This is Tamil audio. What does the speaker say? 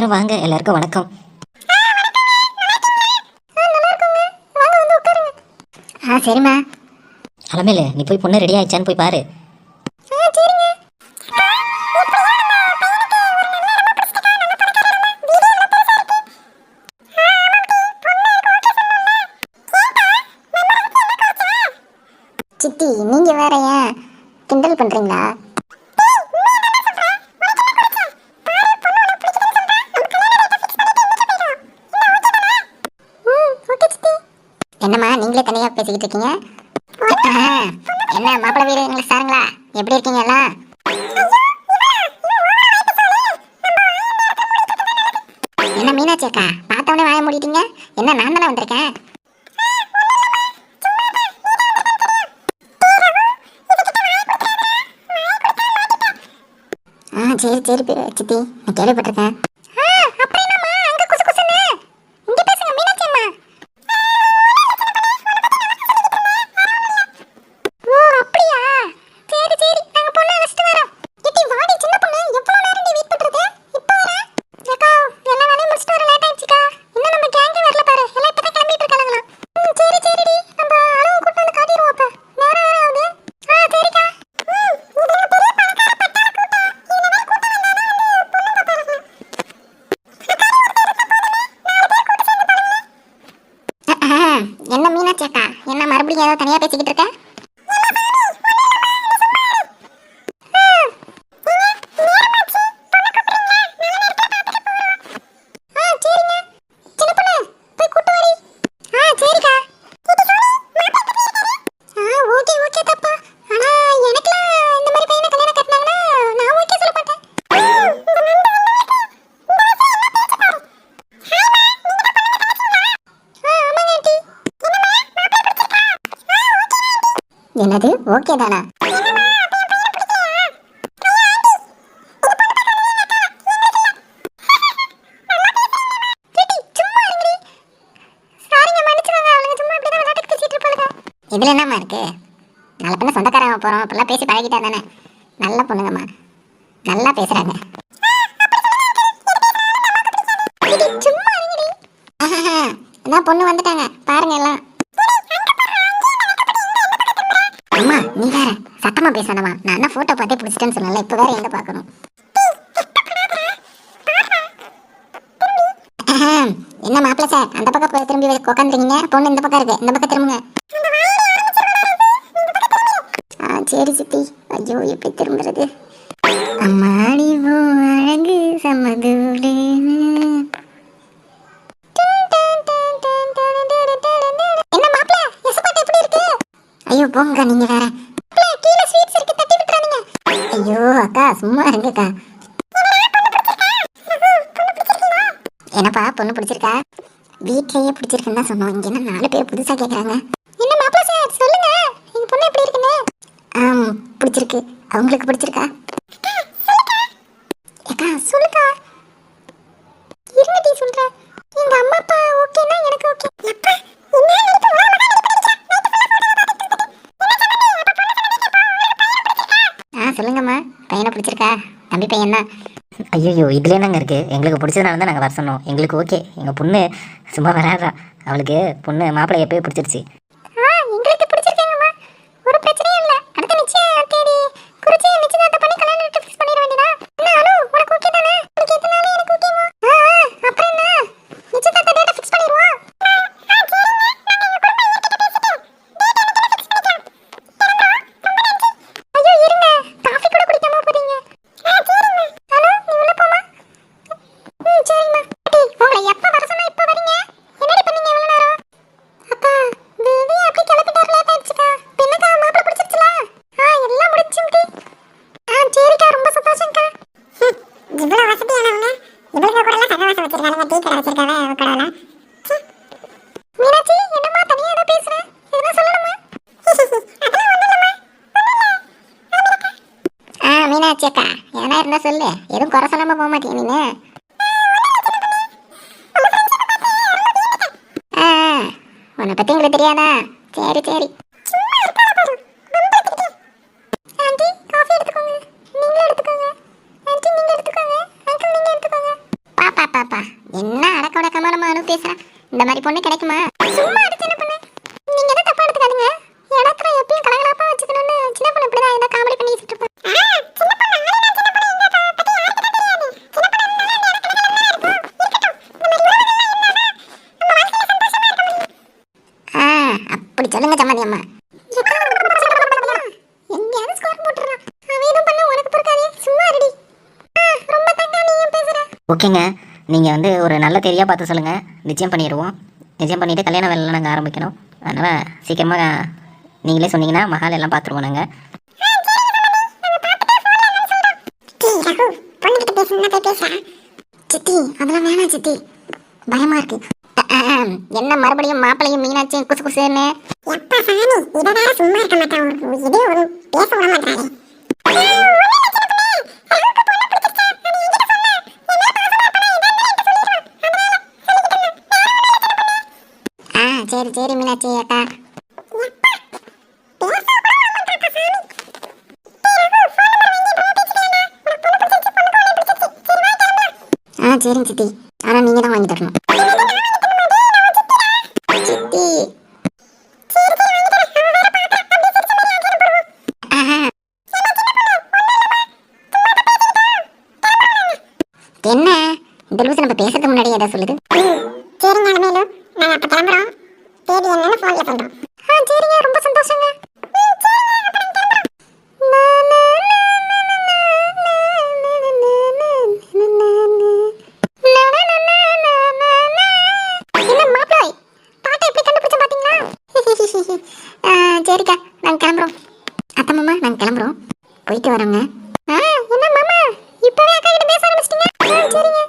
எல்லாரும் வாங்க எல்லாருக்கும் வணக்கம். ஆ சரிம்மா. அலமேலு நீ போய் பொண்ணு ரெடி ஆயிடுச்சான்னு போய் பாரு. சித்தி நீங்க வேற ஏன் கிண்டல் பண்றீங்களா? என்னம்மா நீங்களே தனியாக பேசிக்கிட்டு இருக்கீங்க? என்ன மாப்பிள்ள வீடு எங்களுக்கு சாருங்களா? எப்படி இருக்கீங்க எல்லாம்? என்ன மீனாட்சி அக்கா பார்த்தவொடனே வாய முடிட்டீங்க? என்ன நான் தானே வந்திருக்கேன்? ஆ சரி சரி சித்தி நான் கேள்விப்பட்டிருக்கேன். என்ன தனியாக பேசிக்கிட்டு இருக்க? என்னது? ஓகே தானா? இதுல என்னம்மா இருக்கு? நல்ல பொண்ணு சொந்தக்காரங்க போறோம். அப்படிலாம் பேசி பழகிட்டா தானே? நல்ல பொண்ணுங்கம்மா. நல்லா பேசுறாங்க. என்ன அதான் பொண்ணு வந்துட்டாங்க? பாருங்க எல்லாம். நீ வேற சத்தமா பேசாதம்மா நான் என்ன போட்டோ பார்த்தே பிடிச்சிட்டேன்னு சொன்னல இப்போ வேற எங்க பார்க்கணும்? என்ன மாப்பிள்ள சார் அந்த பக்கம் போய் திரும்பி உட்காந்துருக்கீங்க பொண்ணு இந்த பக்கம் இருக்கு. இந்த பக்கம் திரும்புங்க. சரி சித்தி. ஐயோ எப்படி திரும்புறது? அம்மாடி ஓ அழகு சமதூரே. என்ன மாப்பிள்ள ஐயோ போங்க சும்மா இருங்கக்கா. என்னப்பா பொண்ணு பிடிச்சிருக்கா? வீட்லயே பிடிச்சிருக்குன்னு தான் சொன்னோம். இங்க என்ன நாலு பேர் புதுசா கேக்குறாங்க. என்ன மாப்பிள்ள சார்? சொல்லுங்க. எங்க பொண்ணு எப்படி இருக்குன்னு? பிடிச்சிருக்கு. அவங்களுக்கு பிடிச்சிருக்கா? பையன் தான் ஐயோ இதுல என்னங்க இருக்கு? எங்களுக்கு பிடிச்சதுனால தான் நாங்கள் வர சொன்னோம். எங்களுக்கு ஓகே எங்கள் பொண்ணு சும்மா வராதா அவளுக்கு பொண்ணு மாப்பிள்ளை எப்பயோ பிடிச்சிருச்சு ஆ எங்களுக்கு பிடிச்சிருக்காங்கம்மா ஒரு பிரச்சனையும் இல்ல அடுத்த நிச்சயம் தேடி குறிச்சி நிச்சயதார்த்தம் பண்ணி கல்யாணம் ஃபிக்ஸ் பண்ணிட வேண்டியதா என்ன அனு உனக்கு ஓகே தானே உனக்கு எத்தனால எனக்கு ஓகேமா ஆ ஆ, அப்புறம் என்ன நிச்சயதார்த்த டேட்டை ஃபிக்ஸ் பண்ணிடுவோம் ஐயோ இருங்க காஃபி கூட குடிக்காம போறீங்க அனு நீ உள்ள போமா ம் சரிம்மா டேய் உங்களை எப்ப வர சொன்னா இப்ப வரீங்க என்னடி பண்ணீங்க இவ்வளவு நேரம் அப்பா பேபி அப்படி கிளப்பிட்டார் லேட் ஆயிடுச்சுக்கா பின்னக்கா மாப்பிள்ள பிடிச்சிருச்சுல ஆ எல்லாம் முடிச்சுட்டு ஆ சரிக்கா ரொம்ப சந்தோஷம்க்கா இவ்வளவு வசதியானவங்க இவளுக்கு வச்சிருக்காங்க டீ கடை வச்சிருக்காங்க அவ மீனாட்சி என்னம்மா தனியா ஏதோ பேசுற எதுனா சொல்லணுமா ஆ. மீனாட்சி அக்கா எதனா இருந்தா சொல்லு எதுவும் குறை சொல்லாம போக மாட்டீங்க நீங்க உன்னை பத்தி உங்களுக்கு தெரியாதா? சரி சரி. என்ன அடக்க உடக்கமா நம்ம அனு பேசுறா? இந்த மாதிரி பொண்ணு கிடைக்குமா? சும்மா அடிச்சு என்ன பண்ணு? நீங்க எதுவும் தப்பா எடுத்துக்காதீங்க. இடத்துல எப்பயும் கலகலப்பா வச்சுக்கணும்னு சின்ன பொண்ணு இப்படிதான் ஏதோ காமெடி பண்ணி வச்சுட்டு இருப்பா ஆ அப்படி சொல்லுங்க சம்மதி அம்மா. ஓகேங்க. நீங்கள் வந்து ஒரு நல்ல தேதியாக பார்த்து சொல்லுங்கள் நிச்சயம் பண்ணிடுவோம் நிச்சயம் பண்ணிவிட்டு கல்யாண வேலைலாம் நாங்கள் ஆரம்பிக்கணும். அதனால் சீக்கிரமாக நீங்களே சொன்னீங்கன்னா மகால் எல்லாம் பார்த்துருவோம் நாங்கள் சித்தி அதெல்லாம் வேணாம் சித்தி. பயமா இருக்கு. என்ன மறுபடியும் மாப்பிளையும் மீனாட்சியும் குசு குசுன்னு? எப்பா சாமி இவ வேற சும்மா இருக்க மாட்டான். இது ஒரு பேச விட மாட்டாரே சரி சரி மீனாட்சி அக்கா ஆ சரிங்க சித்தி. ஆனா நீங்க தான் வாங்கி தரணும். சித்தி. என்ன? இந்த லூசு நம்ம பேசுறதுக்கு முன்னாடி ஏதாவது சொல்லுது? சரிங்க அலமேலு நாங்க அப்ப கிளம்புறோம். தேடி என்னன்னு ஃபோன்ல சொல்றோம் ஆ சரிங்க ரொம்ப சந்தோஷங்க என்ன பாத்தீங்களா சரிக்கா நாங்க கிளம்புறோம் அத்தை மாமா நாங்க கிளம்புறோம் போயிட்டு வரோங்க ஆ என்ன மாமா இப்பவே அக்கா கிட்ட பேச ஆரம்பிச்சிட்டீங்க சரிங்க